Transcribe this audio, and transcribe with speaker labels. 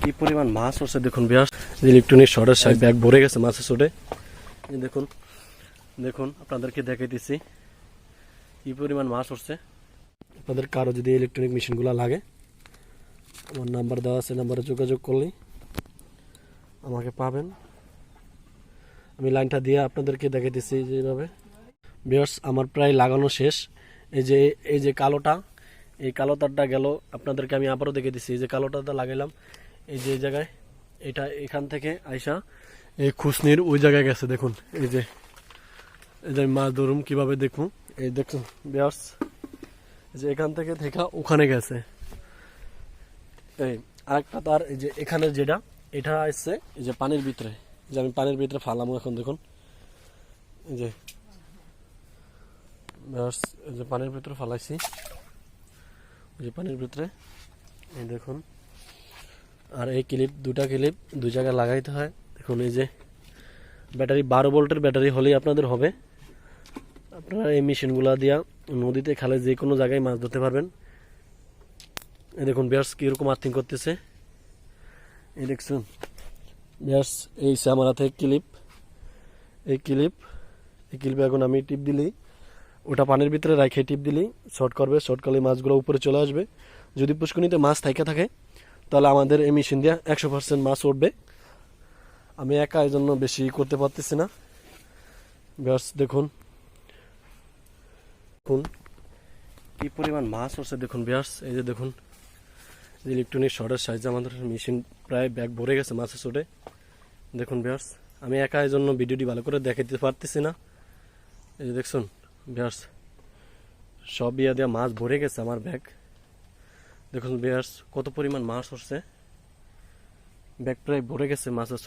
Speaker 1: কি পরিমাণ মাছ হচ্ছে দেখুন বিয়াস ইলেকট্রনিক শর্টের সাইড ব্যাগ ভরে গেছে মাছের এই দেখুন দেখুন, আপনাদেরকে দেখাইতেছি কি পরিমাণ মাছ হচ্ছে আপনাদের কারও যদি ইলেকট্রনিক মেশিনগুলো লাগে, আমার নাম্বার দেওয়া আছে, নাম্বারে যোগাযোগ করলেই আমাকে পাবেন। আমি লাইনটা দিয়ে আপনাদেরকে দেখাইতেছি যেভাবে। বিয়ার্স আমার প্রায় লাগানো শেষ। এই যে এই যে কালোটা, এই কালো তারটা গেল, আপনাদেরকে আমি আবারও দেখে দিচ্ছি। এই যে কালো তারটা লাগাইলাম এই যে জায়গায়, এটা এখান থেকে আইসা এই খুসনির ওই জায়গায় গেছে, দেখুন, এই যে এই যে মাছ ধরুম কীভাবে দেখুন, এই দেখুন, বিয়ার্স যে এখান থেকে থেকে ওখানে গেছে। এই আরেকটা তার, এই যে এখানে যেটা, এটা আসছে, এই যে পানির ভিতরে যে আমি পানির ভিতরে ফালাম এখন, দেখুন, এই যে ব্যাস এই যে পানির ভিতরে ফালাইছি, এই যে পানির ভিতরে, এই দেখুন আর এই ক্লিপ, দুটা ক্লিপ দুই জায়গায় লাগাইতে হয়। দেখুন এই যে ব্যাটারি, বারো ভোল্টের ব্যাটারি হলেই আপনাদের হবে। আপনারা এই মেশিনগুলো দিয়া নদীতে খালে যে কোনো জায়গায় মাছ ধরতে পারবেন। এই দেখুন, বিয়ার্স কীরকম আর্থিং করতেছে। এই দেখছেন, বিয়ার্স, এই আমার হাতে ক্লিপ। এই ক্লিপ, এই ক্লিপে এখন আমি টিপ দিলেই ওটা পানির ভিতরে রাখে টিপ দিলেই শর্ট করবে, শর্ট করলে মাছগুলো উপরে চলে আসবে। যদি পুষ্কনিতে মাছ থাইকা থাকে তাহলে আমাদের এই মেশিন দিয়ে একশো পার্সেন্ট মাছ উঠবে। আমি একা এই জন্য বেশি করতে পারতেছি না। ব্যাস দেখুন। দেখুন কি পরিমাণ মাছ হচ্ছে দেখুন ব্যাস এই যে দেখুন। ইলেকট্রনিক শর্টের সাইজে আমাদের মেশিন প্রায় ব্যাগ ভরে গেছে মাছের চোটে দেখুন ব্যাস আমি একা এই জন্য ভিডিওটি ভালো করে দেখাতে পারতেছি না। এই যে দেখুন ব্যাস সব ইয়া দেওয়া মাছ ভরে গেছে আমার ব্যাগ দেখুন বেয়ার্স কত পরিমাণ মাছ হচ্ছে ব্যাগ প্রায় ভরে গেছে মাছের।